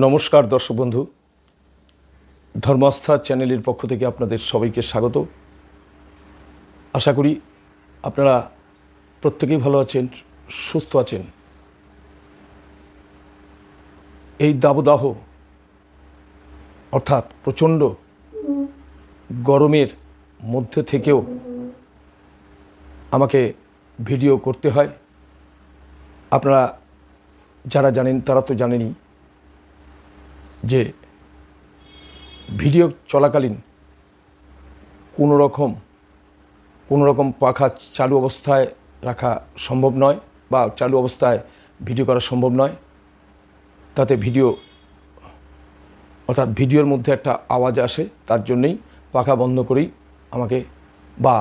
নমস্কার দর্শক বন্ধু। ধর্মাস্থা চ্যানেলের পক্ষ থেকে আপনাদের সবাইকে স্বাগত। আশা করি আপনারা প্রত্যেকেই ভালো আছেন, সুস্থ আছেন। এই দাবদাহ, অর্থাৎ প্রচণ্ড গরমের মধ্যে থেকেও আমাকে ভিডিও করতে হয়। আপনারা যারা জানেন তারা তো জানেনই যে ভিডিও চলাকালীন কোনো রকম কোনো রকম পাখা চালু অবস্থায় রাখা সম্ভব নয় বা চালু অবস্থায় ভিডিও করা সম্ভব নয়। তাতে ভিডিও, অর্থাৎ ভিডিওর মধ্যে একটা আওয়াজ আসে, তার জন্যেই পাখা বন্ধ করেই আমাকে বা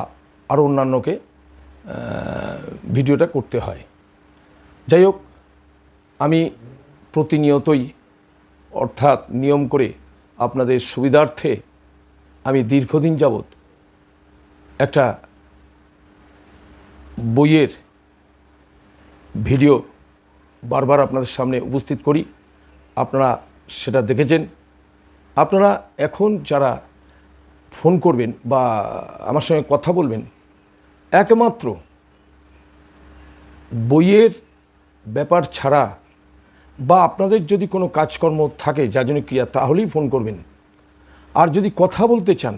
আরও অন্যান্যকে ভিডিওটা করতে হয়। যাই হোক, আমি প্রতিনিয়তই অর্থাৎ নিয়ম করে আপনাদের সুবিধার্থে আমি দীর্ঘদিন যাবৎ একটা বইয়ের ভিডিও বারবার আপনাদের সামনে উপস্থিত করি। আপনারা সেটা দেখেছেন। আপনারা এখন যারা ফোন করবেন বা আমার সঙ্গে কথা বলবেন, একমাত্র বইয়ের ব্যাপার ছাড়া বা আপনাদের যদি কোনো কাজকর্ম থাকে যা জন্য ক্রিয়া, তাহলেই ফোন করবেন। আর যদি কথা বলতে চান,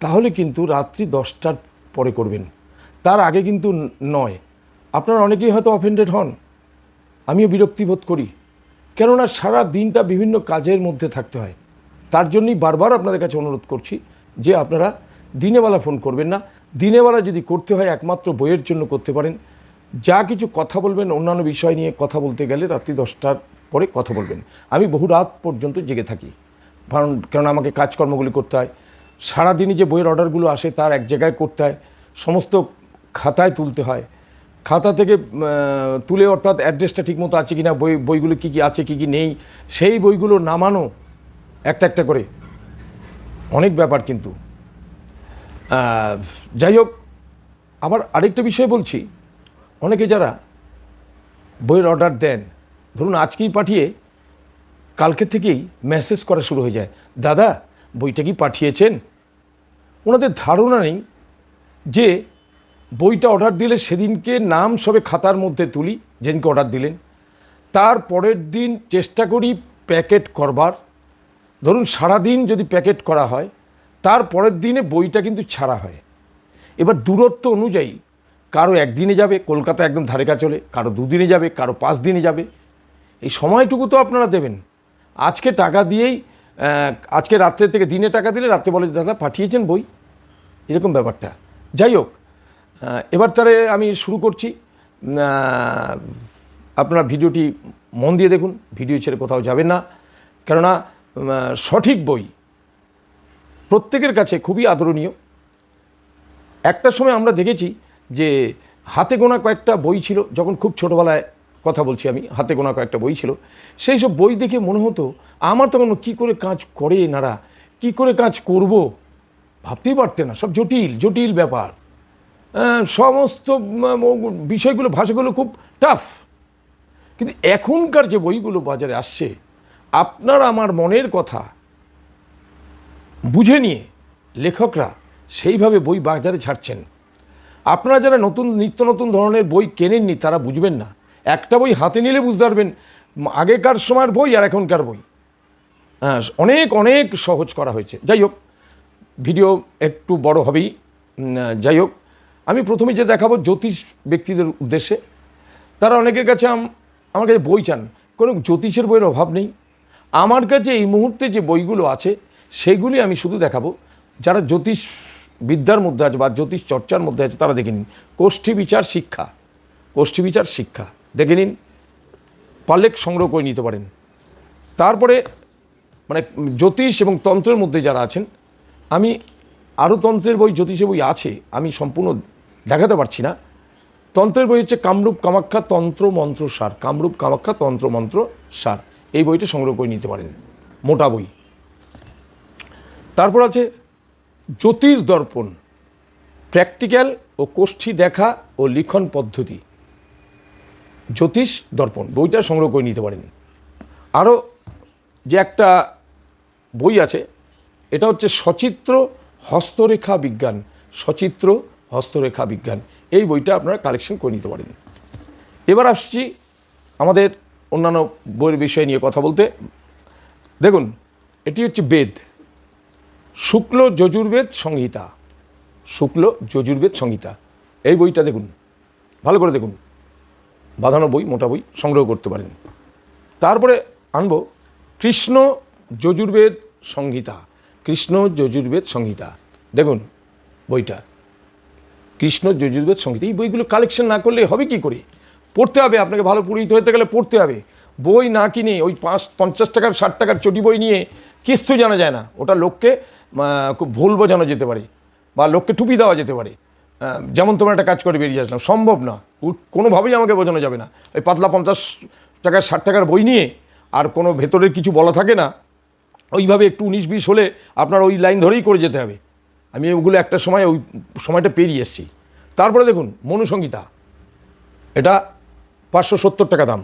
তাহলে কিন্তু রাত্রি দশটার পরে করবেন। তার আগে কিন্তু নয়। আপনারা অনেকেই হয়তো অফেন্ডেড হন। আমিও বিরক্তি বোধ করি। কেননা সারা দিনটা বিভিন্ন কাজের মধ্যে থাকতে হয়। তার জন্যই বারবার আপনাদের কাছে অনুরোধ করছি যে আপনারা দিনেবেলা ফোন করবেন না। দিনেবেলা যদি করতে হয়, একমাত্র বইয়ের জন্য করতে পারেন। যা কিছু কথা বলবেন, অন্যান্য বিষয় নিয়ে কথা বলতে গেলে রাত্রি দশটার পরে কথা বলবেন। আমি বহু রাত পর্যন্ত জেগে থাকি। কারণ, কেননা আমাকে কাজকর্মগুলি করতে হয়। সারাদিনই যে বইয়ের অর্ডারগুলো আসে তার এক জায়গায় করতে হয়। সমস্ত খাতায় তুলতে হয়। খাতা থেকে তুলে অর্থাৎ অ্যাড্রেসটা ঠিকমতো আছে কি না বই, বইগুলো কী কী আছে, কী কী নেই, সেই বইগুলো নামানো একটা একটা করে। অনেক ব্যাপার কিন্তু। যাই হোক, আবার আরেকটা বিষয় বলছি। অনেকে যারা বইয়ের অর্ডার দেন, ধরুন আজকেই পাঠিয়ে কালকে থেকেই মেসেজ করা শুরু হয়ে যায়, দাদা, বইটা কি পাঠিয়েছেন? ওনাদের ধারণা নেই যে বইটা অর্ডার দিলে সেদিনকে নাম সবে খাতার মধ্যে তুলি, যেদিনকে অর্ডার দিলেন। তার পরের দিন চেষ্টা করি প্যাকেট করবার। ধরুন সারাদিন যদি প্যাকেট করা হয়, তার পরের দিনে বইটা কিন্তু ছাড়া হয়। এবার দূরত্ব অনুযায়ী কারও একদিনে যাবে, কলকাতা একদম ধারে কাছলে কারও দুদিনে যাবে, কারও পাঁচ দিনে যাবে। এই সময়টুকু তো আপনারা দেবেন। আজকে টাকা দিয়েই আজকে রাত্রে থেকে দিনে টাকা দিলে রাত্রে বলে দাদা, পাঠিয়েছেন বই? এরকম ব্যাপারটা। যাই হোক এবার তারে আমি শুরু করছি। আপনারা ভিডিওটি মন দিয়ে দেখুন, ভিডিও ছেড়ে কোথাও যাবেন না। কেননা সঠিক বই প্রত্যেকের কাছে খুবই আদরণীয়। একটা সময় আমরা দেখেছি যে হাতে গোনা কয়েকটা বই ছিল, যখন খুব ছোটোবেলায় কথা বলছি আমি, হাতে গোনা কয়েকটা বই ছিল, সেই সব বই দেখে মনে হতো, আমার তখন কী করে কাজ করে এনারা, কী করে কাজ করব? ভাবতেই পারতে না, সব জটিল জটিল ব্যাপার। সমস্ত বিষয়গুলো, ভাষাগুলো খুব টাফ কিন্তু এখনকার যে বইগুলো বাজারে আসছে, আপনার আমার মনের কথা বুঝে নিয়ে লেখকরা সেইভাবে বই বাজারে ছাড়ছেন। আপনারা যারা নতুন, নিত্য নতুন ধরনের বই কেনেননি, তারা বুঝবেন না। একটা বই হাতে নিলে বুঝতে পারবেন, আগেকার সময়ের বই আর এখনকার বই। হ্যাঁ অনেক অনেক সহজ করা হয়েছে। যাই হোক, ভিডিও একটু বড় হবেই। যাই হোক, আমি প্রথমে যে দেখাবো জ্যোতিষ ব্যক্তিদের উদ্দেশ্যে, তারা অনেকের কাছে আম- আমার কাছে বই চান। কোনো জ্যোতিষের বইয়ের অভাব নেই। আমার কাছে এই মুহূর্তে যে বইগুলো আছে, সেগুলি আমি শুধু দেখাবো। যারা জ্যোতিষ বিদ্যার মধ্যে আছে বা জ্যোতিষ চর্চার মধ্যে আছে, তারা দেখে নিন। কোষ্ঠী বিচার শিক্ষা। কোষ্ঠী বিচার শিক্ষা। দেখে নিন পারলে সংগ্রহ করে নিতে পারেন। তারপরে মানে জ্যোতিষ এবং তন্ত্রের মধ্যে যারা আছেন, আমি আরও তন্ত্রের বই, জ্যোতিষের বই আছে, আমি সম্পূর্ণ দেখাতে পারছি না। তন্ত্রের বই হচ্ছে কামরূপ কামাখ্যা তন্ত্র মন্ত্র সার। কামরূপ কামাখ্যা তন্ত্র মন্ত্র সার। এই বইটা সংগ্রহ করে নিতে পারেন। মোটা বই। তারপর আছে জ্যোতিষ দর্পণ, প্র্যাকটিক্যাল ও কোষ্ঠী দেখা ও লিখন পদ্ধতি। জ্যোতিষ দর্পণ, বইটা সংগ্রহ করে নিতে পারেন। আরও যে একটা বই আছে, এটা হচ্ছে সচিত্র হস্তরেখা বিজ্ঞান, সচিত্র হস্তরেখা বিজ্ঞান। এই বইটা আপনারা কালেকশন করে নিতে পারেন। এবার আসছি আমাদের অন্যান্য বইয়ের বিষয় নিয়ে কথা বলতে। দেখুন, এটি হচ্ছে বেদ। শুক্ল যজুর্বেদ সংহিতা। শুক্ল যজুর্বেদ সংহিতা। এই বইটা দেখুন, ভালো করে দেখুন। বাঁধানো বই, মোটা বই, সংগ্রহ করতে পারেন। তারপরে আনব কৃষ্ণ যজুর্বেদ সংহিতা। কৃষ্ণ যজুর্বেদ সংহিতা। দেখুন বইটা। কৃষ্ণ যজুর্বেদ সংহিতা। এই বইগুলো কালেকশন না করলে হবে কি করে? পড়তে হবে, আপনাকে ভালো পুরোহিত হতে গেলে পড়তে হবে। বই না কিনে ওই পাঁচ, পঞ্চাশ টাকার, ষাট টাকার চটি বই নিয়ে কিচ্ছু জানা যায় না। ওটা লোককে খুব ভুল বোঝানো যেতে পারে বা লোককে টুপি দেওয়া যেতে পারে। যেমন তোমার একটা কাজ করে বেরিয়ে আসলাম। সম্ভব না। কোনোভাবেই আমাকে বোঝানো যাবে না। ওই পাতলা পঞ্চাশ টাকার, ষাট টাকার বই নিয়ে আর কোনো ভেতরের কিছু বলা থাকে না, ওইভাবে একটু উনিশ বিশ হলে আপনার ওই লাইন ধরেই করে যেতে হবে। আমি ওগুলো একটা সময় ওই সময়টা পেরিয়ে এসেছি। তারপরে দেখুন মনুসংগীতা এটা পাঁচশো সত্তর টাকা দাম।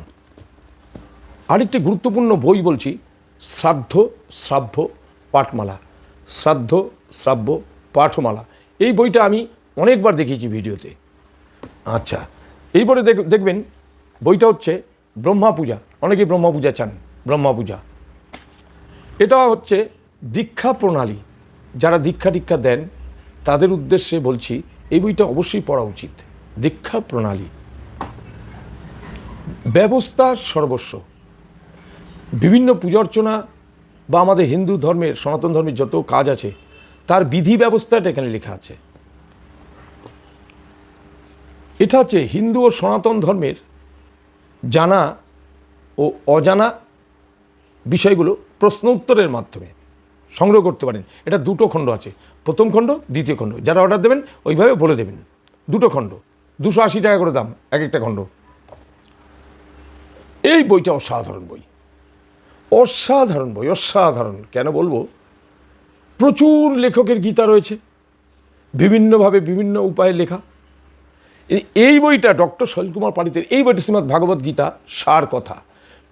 আরেকটি গুরুত্বপূর্ণ বই বলছি, শ্রাদ্ধ শ্রাব্য পাঠমালা। শ্রাদ্ধ, শ্রাব্য, পাঠমালা। এই বইটা আমি অনেকবার দেখিয়েছি ভিডিওতে। আচ্ছা এইবারে দেখ, দেখবেন, বইটা হচ্ছে ব্রহ্মা পূজা। অনেকেই ব্রহ্মা পূজা চান, ব্রহ্মা পূজা। এটা হচ্ছে দীক্ষা প্রণালী। যারা দীক্ষা টিক্ষা দেন, তাদের উদ্দেশ্যে বলছি, এই বইটা অবশ্যই পড়া উচিত। দীক্ষা প্রণালী। ব্যবস্থা সর্বস্ব। বিভিন্ন পূজা অর্চনা বা আমাদের হিন্দু ধর্মের, সনাতন ধর্মের যত কাজ আছে, তার বিধি ব্যবস্থাটা এখানে লেখা আছে। এটা হচ্ছে হিন্দু ও সনাতন ধর্মের জানা ও অজানা বিষয়গুলো প্রশ্ন উত্তরের মাধ্যমে সংগ্রহ করতে পারেন। এটা দুটো খণ্ড আছে। প্রথম খণ্ড, দ্বিতীয় খণ্ড। যারা অর্ডার দেবেন, ওইভাবে বলে দেবেন। দুটো খণ্ড। দুশো আশি টাকা করে দাম, এক একটা খণ্ড। এই বইটা অসাধারণ বই। অসাধারণ বই অসাধারণ। কেন বলব? প্রচুর লেখকের গীতা রয়েছে বিভিন্নভাবে বিভিন্ন উপায়ে লেখা। এই- বইটা ডক্টর শৈলকুমার পালিতের এই বইটা শ্রীমৎ ভাগবত গীতা সার কথা।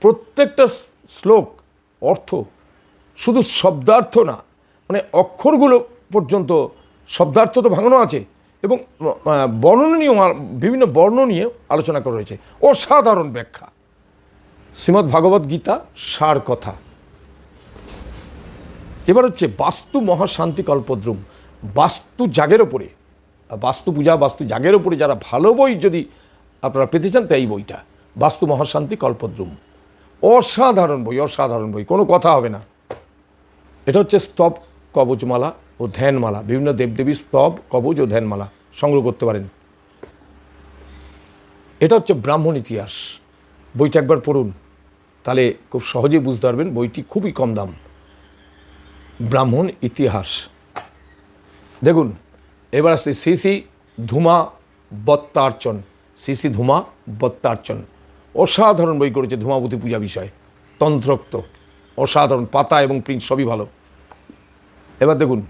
প্রত্যেকটা শ্লোক অর্থ শুধু শব্দার্থ না মানে অক্ষরগুলো পর্যন্ত শব্দার্থ তো ভাঙানো আছে এবং আহ, বর্ণনা নিয়েও আ- বিভিন্ন বর্ণ নিয়ে আলোচনা করা রয়েছে অসাধারণ ব্যাখ্যা। শ্রীমৎ ভাগবত গীতা, সার কথা। এবার হচ্ছে বাস্তু মহাশান্তি কল্পদ্রুম। বাস্তু জাগের ওপরে বাস্তু পূজা, বাস্তু জাগের ওপরে যারা ভালো বই যদি আপনারা পেতে চান, তাই বইটা, বাস্তু মহাশান্তি কল্পদ্রুম। অসাধারণ বই অসাধারণ বই, কোনো কথা হবে না। এটা হচ্ছে স্তব কবচমালা ও ধ্যানমালা, বিভিন্ন দেবদেবীর স্তব, কবচ ও ধ্যানমালা সংগ্রহ করতে পারেন। এটা হচ্ছে ব্রাহ্মণ ইতিহাস। বইটা একবার পড়ুন। তাহলে খুব সহজে বুঝতে পারবেন বইটি খুবই কম দাম। ব্রাহ্মণ ইতিহাস। দেখুন, এবার আসছে শ্রী ধুমা বত্তার্চন। শ্রী ধুমা বত্তার্চন। অসাধারণ বই করেছে ধূমাবতী পূজা বিষয়ে, তন্ত্রোক্ত। অসাধারণ, পাতা এবং প্রিন্ট সবই ভালো। এবার দেখুন,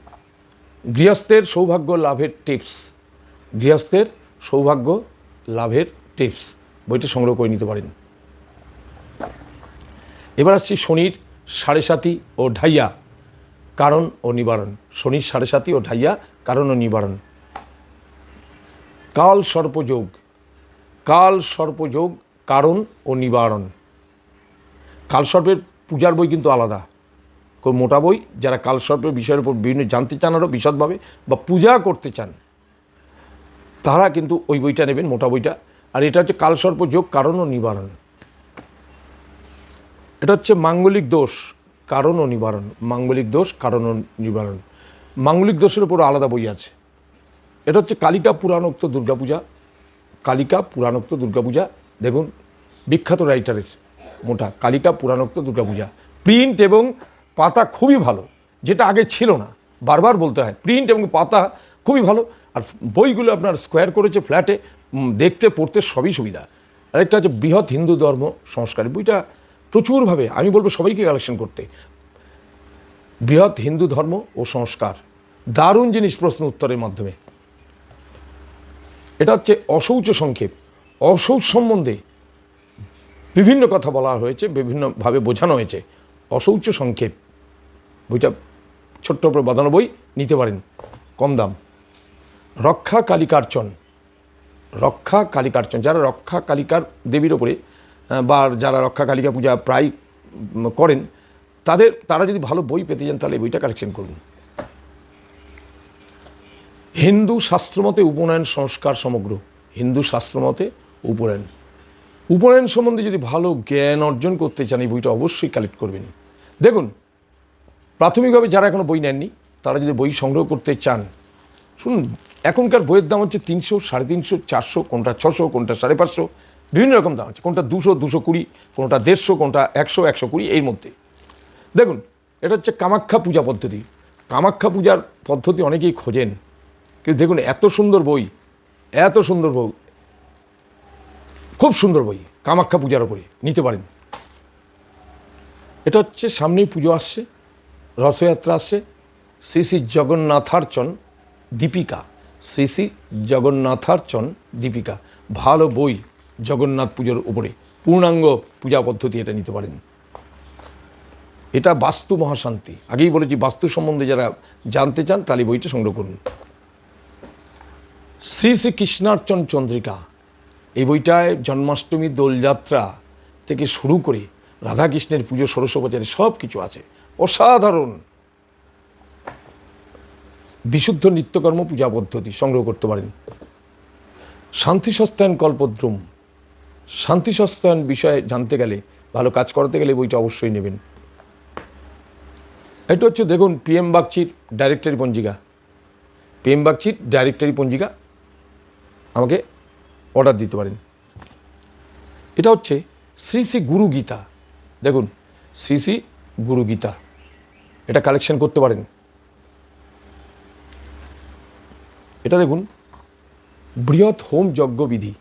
গৃহস্থের সৌভাগ্য লাভের টিপস। গৃহস্থের সৌভাগ্য লাভের টিপস। বইটি সংগ্রহ করে নিতে পারেন। এবার আসছি শনির সাড়ে সাতি ও ঢাইয়া, কারণ ও নিবারণ। শনির সাড়ে সাতি ও ঢাইয়া, কারণ ও নিবারণ। কাল সর্পযোগ কাল সর্পযোগ, কারণ ও নিবারণ। কালসর্পের পূজার বই কিন্তু আলাদা। খুব মোটা বই, যারা কালসর্পের বিষয়ের উপর বিভিন্ন জানতে চান আরও বিশদভাবে বা পূজা করতে চান, তারা কিন্তু ওই বইটা নেবেন, মোটা বইটা। আর এটা হচ্ছে কালসর্প যোগ কারণ ও নিবারণ। এটা হচ্ছে মাঙ্গলিক দোষ কারণ ও নিবারণ। মাঙ্গলিক দোষ কারণ ও নিবারণ। মাঙ্গলিক দোষের উপর আলাদা বই আছে। এটা হচ্ছে কালিকা পুরাণোক্ত দুর্গাপূজা। কালিকা পুরাণোক্ত দুর্গাপূজা, দেখুন, বিখ্যাত রাইটারের মোটা কালিকা পুরাণোক্ত দুর্গাপূজা। প্রিন্ট এবং পাতা খুবই ভালো, যেটা আগে ছিল না। বারবার বলতে হয়, প্রিন্ট এবং পাতা খুবই ভালো। আর বইগুলো আপনার স্কোয়ার করেছে ফ্ল্যাটে দেখতে, পড়তে সবই সুবিধা। আরেকটা হচ্ছে বৃহৎ হিন্দু ধর্ম সংস্কার। বইটা প্রচুরভাবে, আমি বলব সবাইকে কালেকশন করতে। বৃহৎ হিন্দু ধর্ম ও সংস্কার। দারুণ জিনিস প্রশ্ন উত্তরের মাধ্যমে। এটা হচ্ছে অশৌচ সংক্ষেপ। অশৌচ সম্বন্ধে বিভিন্ন কথা বলা হয়েছে, বিভিন্নভাবে বোঝানো হয়েছে। অশৌচ সংক্ষেপ। বইটা ছোট্ট উপরে বাঁধানো বই, নিতে পারেন। কম দাম। রক্ষা কালিকার্চন। রক্ষা কালিকার্চন। যারা রক্ষা কালিকার দেবীর ওপরে বা যারা রক্ষা কালিকা পূজা প্রায় করেন, তাদের, তারা যদি ভালো বই পেতে চান, তাহলে এই বইটা কালেকশন করুন। হিন্দু শাস্ত্রমতে উপনয়ন সংস্কার সমগ্র। হিন্দু শাস্ত্রমতে উপনয়ন। উপনয়ন সম্বন্ধে যদি ভালো জ্ঞান অর্জন করতে চান, এই বইটা অবশ্যই কালেক্ট করবেন। দেখুন, প্রাথমিকভাবে যারা এখনও বই নেননি, তারা যদি বই সংগ্রহ করতে চান, শুনুন, এখনকার বইয়ের দাম হচ্ছে তিনশো, সাড়ে তিনশো, চারশো, কোনটা ছশো, কোনটা সাড়ে পাঁচশো বিভিন্ন রকম দাম আছে। কোনটা দুশো দুশো কুড়ি, কোনটা দেড়শো, কোনটা একশো একশো কুড়ি, এর মধ্যে। দেখুন, এটা হচ্ছে কামাখ্যা পূজা পদ্ধতি। কামাখ্যা পূজার পদ্ধতি অনেকেই খোঁজেন। কিন্তু দেখুন, এত সুন্দর বই, এত সুন্দর বই, খুব সুন্দর বই কামাখ্যা পূজার ওপরে নিতে পারেন। এটা হচ্ছে সামনেই পুজো আসছে, রথযাত্রা আসছে, শ্রী শ্রী জগন্নাথার্চন দীপিকা। শ্রী শ্রী জগন্নাথার্চন দীপিকা। ভালো বই। জগন্নাথ পুজোর উপরে পূর্ণাঙ্গ পূজা পদ্ধতি এটা নিতে পারেন। এটা বাস্তু মহাশান্তি। আগেই বলেছি, বাস্তু সম্বন্ধে যারা জানতে চান তাহলে বইটা সংগ্রহ করুন। শ্রী শ্রী কৃষ্ণার্চন চন্দ্রিকা, এই বইটায় জন্মাষ্টমী, দোলযাত্রা থেকে শুরু করে রাধাকৃষ্ণের পুজো, ষোড়শোপচারে সব কিছু আছে। অসাধারণ! বিশুদ্ধ নিত্যকর্ম পূজা পদ্ধতি সংগ্রহ করতে পারেন। শান্তি সস্তায়ন কল্পদ্রুম শান্তি সস্তায়ন বিষয়ে জানতে গেলে, ভালো কাজ করতে গেলে বইটা অবশ্যই নেবেন। এটা হচ্ছে দেখুন পিএম বাগচির ডাইরেক্টরি পঞ্জিকা। পিএম বাগচির ডাইরেক্টরি পঞ্জিকা আমাকে অর্ডার দিতে পারেন। এটা হচ্ছে শ্রী শ্রী গুরু গীতা। দেখুন, শ্রী শ্রী গুরু গীতা। এটা কালেকশন করতে পারেন। এটা দেখুন, বৃহৎ হোম যজ্ঞ বিধি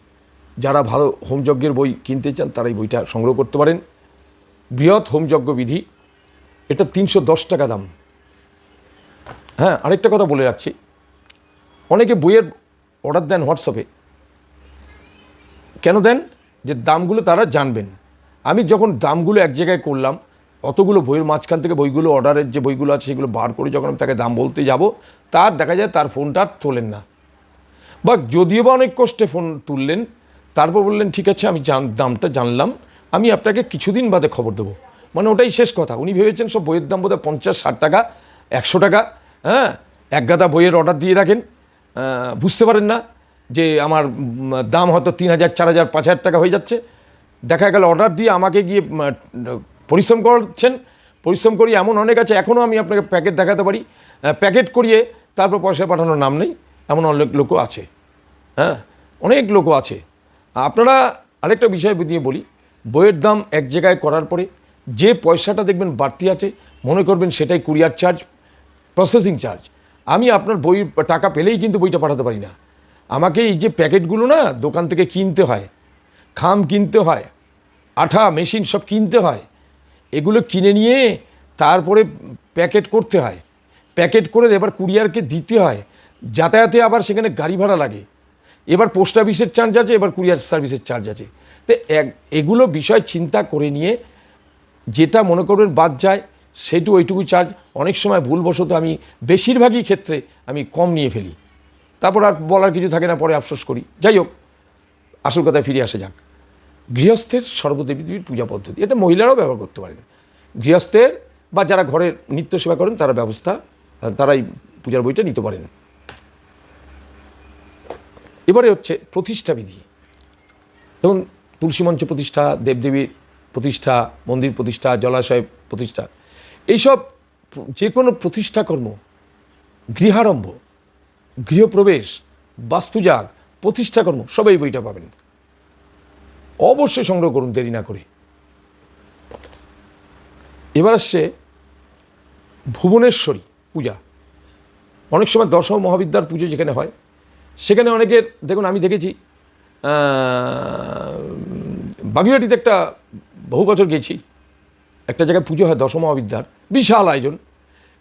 যারা ভালো হোমযজ্ঞের বই কিনতে চান, তারা এই বইটা সংগ্রহ করতে পারেন। বৃহৎ হোম যজ্ঞ বিধি, এটা তিনশো দশ টাকা দাম। হ্যাঁ আরেকটা কথা বলে রাখছি। অনেকে বইয়ের অর্ডার দেন হোয়াটসঅ্যাপে। কেন দেন? যে দামগুলো তারা জানবেন। আমি যখন দামগুলো এক জায়গায় করলাম, অতগুলো বইয়ের মাঝখান থেকে বইগুলো, অর্ডারের যে বইগুলো আছে, সেগুলো বার করে যখন আমি তাকে দাম বলতে যাব, তার দেখা যায় তার ফোনটা তোলেন না। বা যদিও বা অনেক কষ্টে ফোন তুললেন তারপর বললেন, ঠিক আছে, আমি জান, দামটা জানলাম। আমি আপনাকে কিছুদিন বাদে খবর দেবো। মানে ওটাই শেষ কথা। উনি ভেবেছেন সব বইয়ের দাম বোধহয় পঞ্চাশ, ষাট টাকা, একশো টাকা হ্যাঁ? এক গাদা বইয়ের অর্ডার দিয়ে রাখেন। বুঝতে পারেন না যে আমার দাম হয়তো তিন হাজার, চার হাজার, পাঁচ হাজার টাকা হয়ে যাচ্ছে। দেখা গেল অর্ডার দিয়ে আমাকে গিয়ে পরিশ্রম করছেন। পরিশ্রম করি এমন অনেক আছে, এখনও আমি আপনাকে প্যাকেট দেখাতে পারি। প্যাকেট করিয়ে তারপর পয়সা পাঠানোর নাম নেই। এমন অনেক লোকও আছে হ্যাঁ? অনেক লোকও আছে। আপনারা আরেকটা বিষয় নিয়ে বলি, বইয়ের দাম এক জায়গায় করার পরে যে পয়সাটা দেখবেন বাড়তি আছে, মনে করবেন সেটাই কুরিয়ার চার্জ, প্রসেসিং চার্জ। আমি আপনার বই টাকা পেলেই কিন্তু বইটা পাঠাতে পারি না। আমাকে এই যে প্যাকেটগুলো না দোকান থেকে কিনতে হয়, খাম কিনতে হয়, আঠা, মেশিন সব কিনতে হয়, এগুলো কিনে নিয়ে তারপরে প্যাকেট করতে হয়। প্যাকেট করে এবার কুরিয়ারকে দিতে হয়, যাতায়াতে আবার সেখানে গাড়ি ভাড়া লাগে। এবার পোস্ট অফিসের চার্জ আছে, এবার কুরিয়ার সার্ভিসের চার্জ আছে। তো এগুলো বিষয় চিন্তা করে নিয়ে যেটা মনে করবেন বাদ যায়, সেটু ওইটুকু চার্জ অনেক সময় ভুলবশত আমি বেশিরভাগই ক্ষেত্রে আমি কম নিয়ে ফেলি। তারপর আর বলার কিছু থাকে না, পরে আফসোস করি। যাই হোক, আসল কথায় ফিরে আসা যাক। গৃহস্থের সর্বদেবীর পূজা পদ্ধতি। এটা মহিলারাও ব্যবহার করতে পারেন। গৃহস্থের বা যারা ঘরের নিত্য সেবা করেন, তারা ব্যবস্থা, তারাই পূজার বইটা নিতে পারেন। এবারে হচ্ছে প্রতিষ্ঠা বিধি। যেমন তুলসী মঞ্চ প্রতিষ্ঠা, দেবদেবীর প্রতিষ্ঠা, মন্দির প্রতিষ্ঠা, জলাশয় প্রতিষ্ঠা, এইসব যে কোনো প্রতিষ্ঠা কর্ম, গৃহারম্ভ, গৃহপ্রবেশ বাস্তুজাগ প্রতিষ্ঠাকর্ম সবাই বইটা পাবেন। অবশ্যই সংগ্রহ করুন, দেরি না করে। এবার আসছে ভুবনেশ্বরী পূজা। অনেক সময় দশম মহাবিদ্যার পুজো যেখানে হয় সেখানে অনেকের দেখুন আমি দেখেছি আহ, বাগুইহাটিতে একটা বহু বছর গেছি। একটা জায়গায় পুজো হয় দশম বিশাল আয়োজন।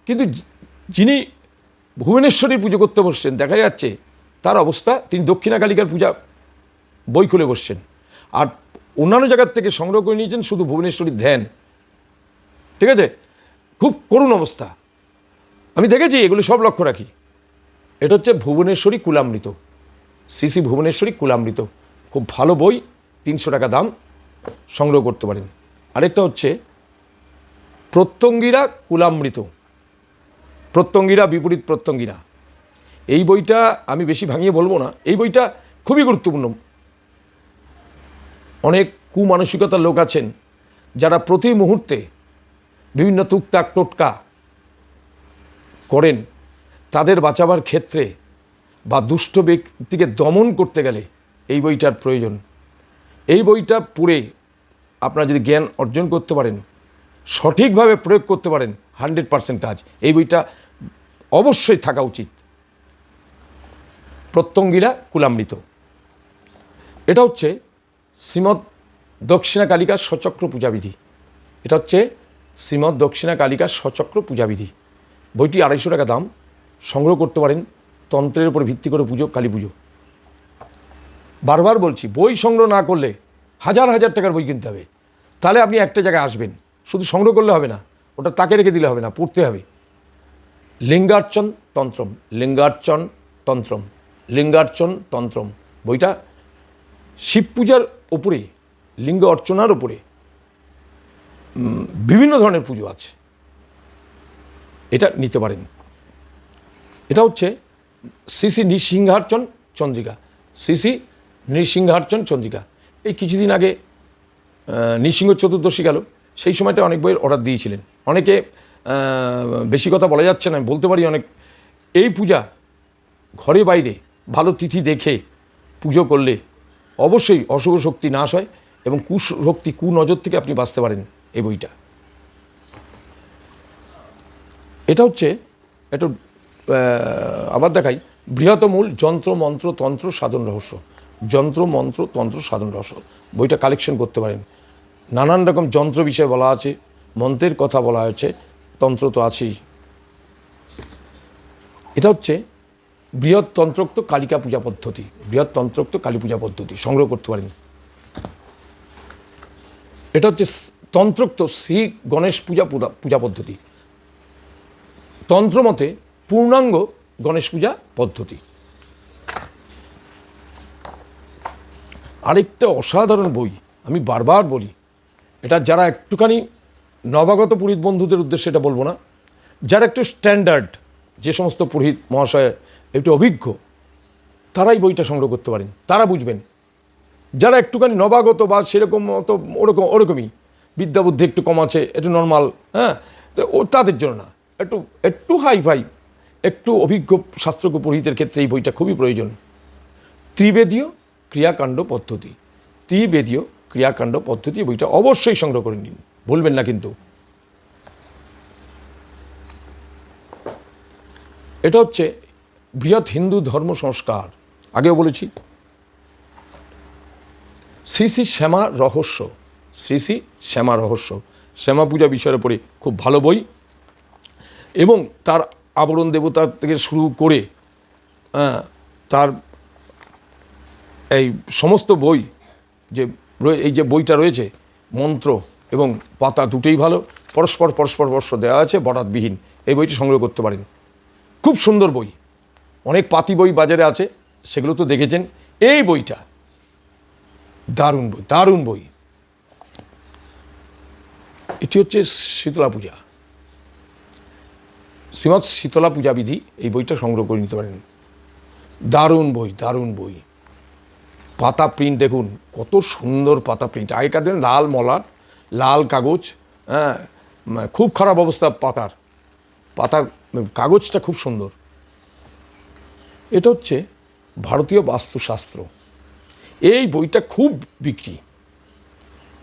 কিন্তু যিনি ভুবনেশ্বরীর পুজো করতে বসছেন দেখা যাচ্ছে তার অবস্থা তিনি দক্ষিণা কালিকার পূজা বই খুলে বসছেন। আর অন্যান্য জায়গার থেকে সংগ্রহ করে নিয়েছেন শুধু ভুবনেশ্বরীর ধ্যান। ঠিক আছে? খুব করুণ অবস্থা। আমি দেখেছি এগুলো সব লক্ষ্য রাখি। এটা হচ্ছে ভুবনেশ্বরী কুলামৃত। সিসি ভুবনেশ্বরী কুলামৃত। খুব ভালো বই, তিনশো টাকা দাম, সংগ্রহ করতে পারেন। আরেকটা হচ্ছে, প্রত্যঙ্গীরা কুলামৃত। প্রত্যঙ্গীরা, বিপরীত প্রত্যঙ্গীরা। এই বইটা আমি বেশি ভাঙিয়ে বলব না। এই বইটা খুবই গুরুত্বপূর্ণ। অনেক কুমানসিকতার লোক আছেন যারা প্রতি মুহূর্তে বিভিন্ন তুকতাক টোটকা করেন। তাদের বাঁচাবার ক্ষেত্রে বা দুষ্ট ব্যক্তিকে দমন করতে গেলে এই বইটার প্রয়োজন। এই বইটা পড়ে আপনারা যদি জ্ঞান অর্জন করতে পারেন, সঠিকভাবে প্রয়োগ করতে পারেন, হান্ড্রেড পার্সেন্ট কাজ এই বইটা অবশ্যই থাকা উচিত। প্রত্যঙ্গীরা কুলামৃত। এটা হচ্ছে শ্রীমৎ দক্ষিণা কালিকার সচক্র পূজাবিধি। এটা হচ্ছে শ্রীমৎ দক্ষিণা কালিকার সচক্র পূজাবিধি। বইটি আড়াইশো টাকা দাম। সংগ্রহ করতে পারেন, তন্ত্রের উপর ভিত্তি করে পুজো, কালী পুজো। বারবার বলছি, বই সংগ্রহ না করলে হাজার হাজার টাকার বই কিনতে হবে। তাহলে আপনি একটা জায়গায় আসবেন, শুধু সংগ্রহ করলে হবে না, ওটা তাকে রেখে দিলে হবে না, পড়তে হবে। লিঙ্গার্চন তন্ত্রম লিঙ্গার্চন তন্ত্রম লিঙ্গার্চন তন্ত্রম। বইটা শিব পূজার ওপরে লিঙ্গ অর্চনার ওপরে বিভিন্ন ধরনের পুজো আছে। এটা নিতে পারেন। এটা হচ্ছে শ্রী নৃসিংহার্চন চন্দ্রিকা। শ্রী নৃসিংহার্চন চন্দ্রিকা। এই কিছুদিন আগে নৃসিংহ চতুর্দশী গেল। সেই সময়টা অনেক বইয়ের অর্ডার দিয়েছিলেন। অনেকে বেশি কথা বলা যাচ্ছে না বলতে পারি অনেক। এই পূজা ঘরে বাইরে ভালো তিথি দেখে পুজো করলে অবশ্যই অশুভ শক্তি নাশ হয় এবং কুশক্তি কুনজর থেকে আপনি বাঁচতে পারেন এই বইটা। এটা হচ্ছে একটু আবার দেখাই। বৃহতমূল যন্ত্র, মন্ত্র, তন্ত্র, সাধন রহস্য। যন্ত্র, মন্ত্র, তন্ত্র, সাধন রহস্য। বইটা কালেকশন করতে পারেন। নানান রকম যন্ত্র বিষয়ে বলা আছে, মন্ত্রের কথা বলা হয়েছে, তন্ত্র তো আছেই। এটা হচ্ছে বৃহৎ তন্ত্রোক্ত কালিকা পূজা পদ্ধতি। বৃহৎ তন্ত্রোক্ত কালী পূজা পদ্ধতি। সংগ্রহ করতে পারেন। এটা হচ্ছে তন্ত্রোক্ত শ্রী গণেশ পূজা- পূজা পদ্ধতি। তন্ত্রমতে পূর্ণাঙ্গ গণেশ পূজা পদ্ধতি। আরেকটা অসাধারণ বই আমি বারবার বলি, এটা যারা একটুখানি নবাগত পুরোহিত বন্ধুদের উদ্দেশ্যে এটা বলব না, যারা একটু স্ট্যান্ডার্ড যে সমস্ত পুরোহিত মহাশয় একটু অভিজ্ঞ, তারাই বইটা সংগ্রহ করতে পারেন, তারা বুঝবেন। যারা একটুখানি নবাগত বা সেরকম তো ওরকম, ওরকমই, বিদ্যাবুদ্ধি একটু কম আছে, একটু নর্মাল হ্যাঁ তো ও তাদের জন্য না, একটু একটু হাই ফাই একটু অভিজ্ঞ শাস্ত্রজ্ঞ পুরোহিতের ক্ষেত্রে এই বইটা খুবই প্রয়োজন। ত্রিবেদীয় ক্রিয়াকাণ্ড পদ্ধতি। ত্রিবেদীয় ক্রিয়াকাণ্ড পদ্ধতি বইটা অবশ্যই সংগ্রহ করে নিন। ভুলবেন না কিন্তু। এটা হচ্ছে বৃহৎ হিন্দু ধর্ম সংস্কার। আগেও বলেছি। শ্রী শ্রী শ্যামা রহস্য। শ্রী শ্রী শ্যামা রহস্য। শ্যামা পূজা বিষয়ের উপরে খুব ভালো বই। এবং তার আবরণ দেবতা থেকে শুরু করে আহ, তার এই সমস্ত বই যে এই যে বইটা রয়েছে মন্ত্র এবং পাতা দুটোই ভালো পরস্পর পরস্পর পরস্পর দেওয়া আছে বরাতবিহীন এই বইটি সংগ্রহ করতে পারেন। খুব সুন্দর বই অনেক পাতি বই বাজারে আছে সেগুলো তো দেখেছেন। এই বইটা দারুণ বই দারুণ বই। এটি হচ্ছে শীতলা পূজা। শ্রীমৎ শীতলা পূজা বিধি এই বইটা সংগ্রহ করে নিতে পারেন। দারুণ বই দারুণ বই। পাতা প্রিন্ট দেখুন, কত সুন্দর পাতা প্রিন্ট আগেকার দিন লাল মলার লাল কাগজ হ্যাঁ খুব খারাপ অবস্থা পাতার। পাতা কাগজটা খুব সুন্দর। এটা হচ্ছে ভারতীয় বাস্তুশাস্ত্র। এই বইটা খুব বিক্রি।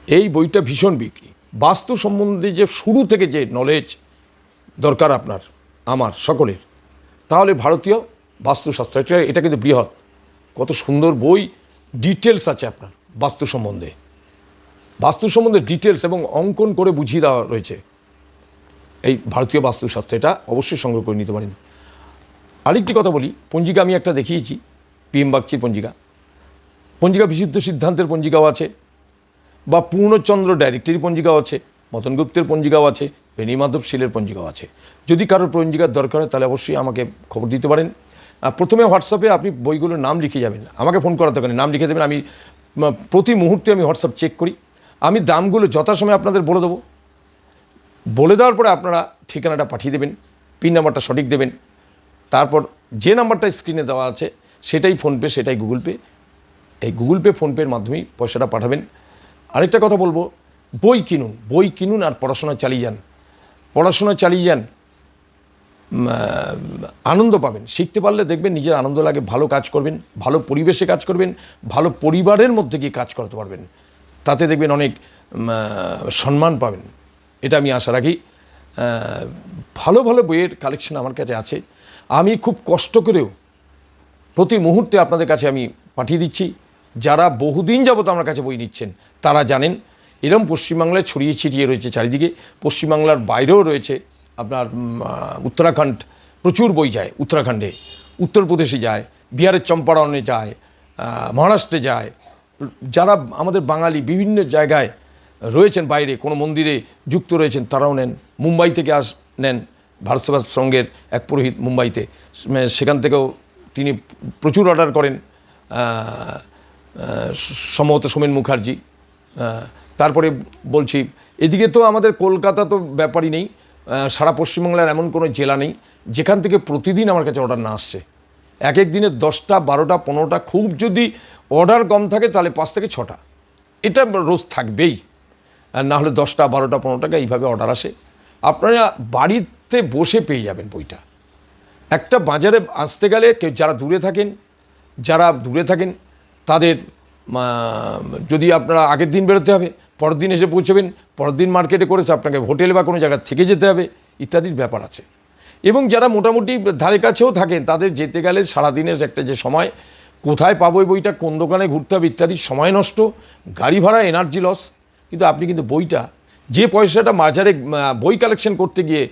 এই বইটা ভীষণ বিক্রি। বাস্তু সম্বন্ধে যে শুরু থেকে যে নলেজ দরকার আপনার। আমার, সকলের। তাহলে ভারতীয় বাস্তুশাস্ত্র, এটা এটা কিন্তু বৃহৎ। কত সুন্দর বই ডিটেলস আছে আপনার বাস্তু সম্বন্ধে। বাস্তু সম্বন্ধে ডিটেলস এবং অঙ্কন করে বুঝিয়ে দেওয়া রয়েছে। এই ভারতীয় বাস্তুশাস্ত্র, এটা অবশ্যই সংগ্রহ করে নিতে পারেন। আরেকটি কথা বলি, পঞ্জিকা আমি একটা দেখিয়েছি, পিএম বাগচির পঞ্জিকা। পঞ্জিকা বিশুদ্ধ সিদ্ধান্তের পঞ্জিকাও আছে, বা পূর্ণচন্দ্র ডাইরেক্টরি পঞ্জিকাও আছে মতন গুপ্তের পঞ্জিকাও আছে বেনি মাধব শিলের পঞ্জিকাও আছে। যদি কারোর পঞ্জিকার দরকার হয়, তাহলে অবশ্যই আমাকে খবর দিতে পারেন। প্রথমে হোয়াটসঅ্যাপে আপনি বইগুলোর নাম লিখে যাবেন আমাকে ফোন করার দরকার নাম লিখে দেবেন। আমি প্রতি মুহূর্তে আমি হোয়াটসঅ্যাপ চেক করি। আমি দামগুলো যথাসময়ে আপনাদের বলে দেবো। বলে দেওয়ার পরে আপনারা ঠিকানাটা পাঠিয়ে দেবেন, পিন নাম্বারটা সঠিক দেবেন। তারপর যে নাম্বারটা স্ক্রিনে দেওয়া আছে, সেটাই ফোনপে, সেটাই গুগল পে। এই গুগল পে ফোনপের মাধ্যমেই পয়সাটা পাঠাবেন। আরেকটা কথা বলব, বই কিনুন। বই কিনুন আর পড়াশোনা চালিয়ে যান। পড়াশোনা চালিয়ে যান আনন্দ পাবেন। শিখতে পারলে দেখবেন নিজের আনন্দ লাগে, ভালো কাজ করবেন, ভালো পরিবেশে কাজ করবেন, ভালো পরিবারের মধ্যে গিয়ে কাজ করতে পারবেন। তাতে দেখবেন অনেক সম্মান পাবেন। এটা আমি আশা রাখি। ভালো ভালো বইয়ের কালেকশন আমার কাছে আছে। আমি খুব কষ্ট করেও প্রতি মুহূর্তে আপনাদের কাছে আমি পাঠিয়ে দিচ্ছি। যারা বহুদিন যাবত আমার কাছে বই নিচ্ছেন, তারা জানেন এরম পশ্চিমবাংলায় ছড়িয়ে ছিটিয়ে রয়েছে চারিদিকে। পশ্চিমবাংলার বাইরেও রয়েছে আপনার উত্তরাখণ্ড। প্রচুর বই যায় উত্তরাখণ্ডে। উত্তরপ্রদেশে যায়, বিহারের চম্পারণে যায় মহারাষ্ট্রে যায়। যারা আমাদের বাঙালি বিভিন্ন জায়গায় রয়েছেন বাইরে, কোনো মন্দিরে যুক্ত রয়েছেন তারাও নেন। মুম্বাই থেকে আস, নেন ভারত সেবা সংঘের এক পুরোহিত মুম্বাইতে। সেখান থেকেও তিনি প্রচুর অর্ডার করেন। সম্ভবত সোমেন মুখার্জি। তারপরে বলছি, এদিকে তো আমাদের কলকাতা তো ব্যাপারই নেই সারা পশ্চিমবাংলার এমন কোনো জেলা নেই যেখান থেকে প্রতিদিন আমার কাছে অর্ডার না আসছে। এক এক দিনে দশটা, বারোটা, পনেরোটা, খুব যদি অর্ডার কম থাকে তাহলে পাঁচ থেকে ছটা। এটা রোজ থাকবেই। না হলে দশটা, বারোটা, পনেরোটাকে এইভাবে অর্ডার আসে। আপনারা বাড়িতে বসে পেয়ে যাবেন বইটা। একটা বাজারে আসতে গেলে কেউ যারা দূরে থাকেন, যারা দূরে থাকেন, তাদের যদি আপনারা আগের দিন বেরোতে হবে, পরের দিন এসে পৌঁছবেন, পরের দিন মার্কেটে করেছে, আপনাকে হোটেল বা কোনো জায়গা থেকে যেতে হবে, ইত্যাদির ব্যাপার আছে। এবং যারা মোটামুটি ধারে কাছেও থাকেন, তাদের যেতে গেলে সারাদিনের একটা যে সময়, কোথায় পাবো এই বইটা, কোন দোকানে ঘুরতে হবে ইত্যাদি, সময় নষ্ট, গাড়ি ভাড়া এনার্জি লস কিন্তু আপনি কিন্তু বইটা, যে পয়সাটা বাজারে বই কালেকশন করতে গিয়ে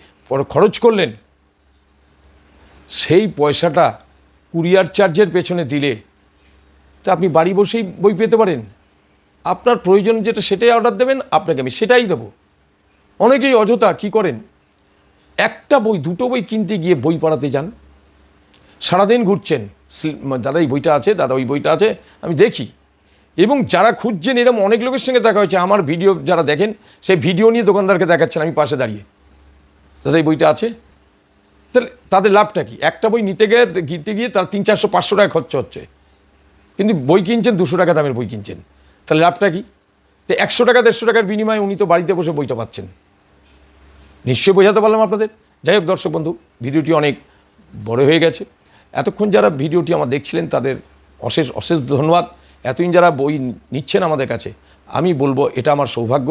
খরচ করলেন, সেই পয়সাটা কুরিয়ার চার্জের পেছনে দিলে তা আপনি বাড়ি বসেই বই পেতে পারেন। আপনার প্রয়োজন যেটা সেটাই অর্ডার দেবেন, আপনাকে আমি সেটাই দেবো। অনেকেই অযথা কি করেন? একটা বই, দুটো বই কিনতে গিয়ে বই পড়াতে যান। সারাদিন ঘুরছেন দাদা এই বইটা আছে, দাদা ওই বইটা আছে, আমি দেখি। এবং যারা খুঁজছেন এরকম অনেক লোকের সঙ্গে দেখা হয়েছে। আমার ভিডিও যারা দেখেন, সেই ভিডিও নিয়ে দোকানদারকে দেখাচ্ছেন, আমি পাশে দাঁড়িয়ে। দাদা এই বইটা আছে? তাহলে তাদের লাভটা কি? একটা বই নিতে গিয়ে কিনতে গিয়ে তার তিন চারশো, পাঁচশো টাকা খরচ হচ্ছে। কিন্তু বই কিনছেন, দুশো টাকা দামের বই কিনছেন। তাহলে লাভটা কি? তো একশো টাকা, দেড়শো টাকার বিনিময়ে উনি তো বাড়িতে বসে বইটা পাচ্ছেন। নিশ্চয়ই বোঝাতে পারলাম আপনাদের? যাই হোক, দর্শক বন্ধু, ভিডিওটি অনেক বড় হয়ে গেছে। এতক্ষণ যারা ভিডিওটি আমার দেখছিলেন, তাদের অশেষ অশেষ ধন্যবাদ। এতদিন যারা বই নিচ্ছেন আমাদের কাছে, আমি বলব এটা আমার সৌভাগ্য।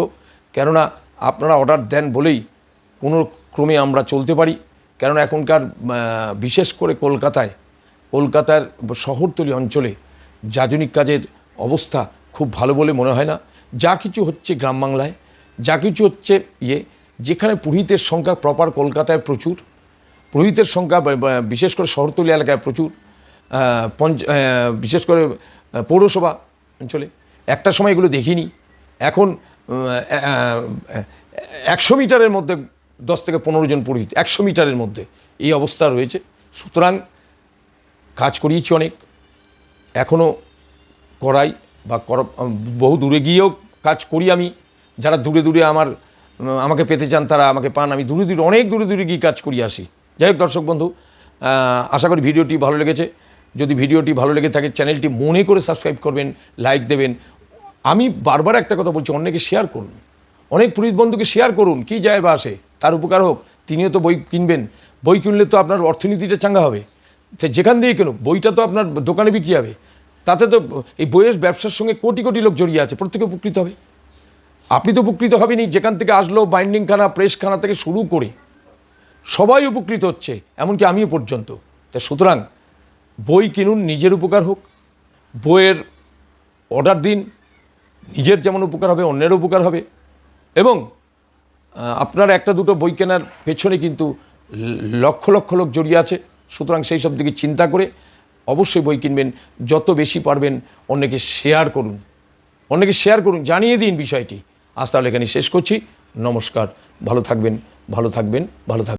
কেননা আপনারা অর্ডার দেন বলেই কোনো ক্রমে আমরা চলতে পারি। কেননা এখনকার বিশেষ করে কলকাতায়, কলকাতার শহরতলি অঞ্চলে যাজনিক কাজের অবস্থা খুব ভালো বলে মনে হয় না। যা কিছু হচ্ছে গ্রাম বাংলায়, যা কিছু হচ্ছে ইয়ে যেখানে পুরোহিতের সংখ্যা প্রপার কলকাতায় প্রচুর, পুরোহিতের সংখ্যা বিশেষ করে শহরতলি এলাকায় প্রচুর পঞ্চ বিশেষ করে পৌরসভা অঞ্চলে। একটা সময় এগুলো দেখিনি। এখন একশো মিটারের মধ্যে দশ থেকে পনেরো জন পুরোহিত, একশো মিটারের মধ্যে এই অবস্থা রয়েছে। সুতরাং কাজ করিয়েছি অনেক। এখনও করাই বা বহু দূরে গিয়েও কাজ করি আমি। যারা দূরে দূরে আমার আমাকে পেতে চান তারা আমাকে পান। আমি দূরে দূরে, অনেক দূরে দূরে গিয়ে কাজ করি আসি। যাই হোক দর্শক বন্ধু আশা করি ভিডিওটি ভালো লেগেছে। যদি ভিডিওটি ভালো লেগে থাকে, চ্যানেলটি মনে করে সাবস্ক্রাইব করবেন, লাইক দেবেন। আমি বারবার একটা কথা বলছি, অন্যকে শেয়ার করুন। অনেক পুলিশ বন্ধুকে শেয়ার করুন, কী যায় বা আসে, তার উপকার হোক, তিনিও তো বই কিনবেন। বই কিনলে তো আপনার অর্থনীতিটা চাঙ্গা হবে। যেখান দিয়ে কেন বইটা তো আপনার দোকানে বিক্রি হবে। তাতে তো এই বইয়ের ব্যবসার সঙ্গে কোটি কোটি লোক জড়িয়ে আছে, প্রত্যেকে উপকৃত হবে। আপনি তো উপকৃত হবেনি যেখান থেকে আসলো বাইন্ডিংখানা, প্রেসখানা থেকে শুরু করে। সবাই উপকৃত হচ্ছে, এমনকি আমিও পর্যন্ত। তা সুতরাং, বই কিনুন, নিজের উপকার হোক। বইয়ের অর্ডার দিন, নিজের যেমন উপকার হবে অন্যের উপকার হবে। এবং আপনার একটা দুটো বই কেনার পেছনে কিন্তু লক্ষ লক্ষ লোক জড়িয়ে আছে। সুতরাং সেই সব দিকে চিন্তা করে অবশ্যই বই কিনবেন, যত বেশি পারবেন অন্যকে শেয়ার করুন। অন্যকে শেয়ার করুন, জানিয়ে দিন বিষয়টি। আজ তাহলে এখানে শেষ করছি। নমস্কার। ভালো থাকবেন ভালো থাকবেন ভালো থাকবেন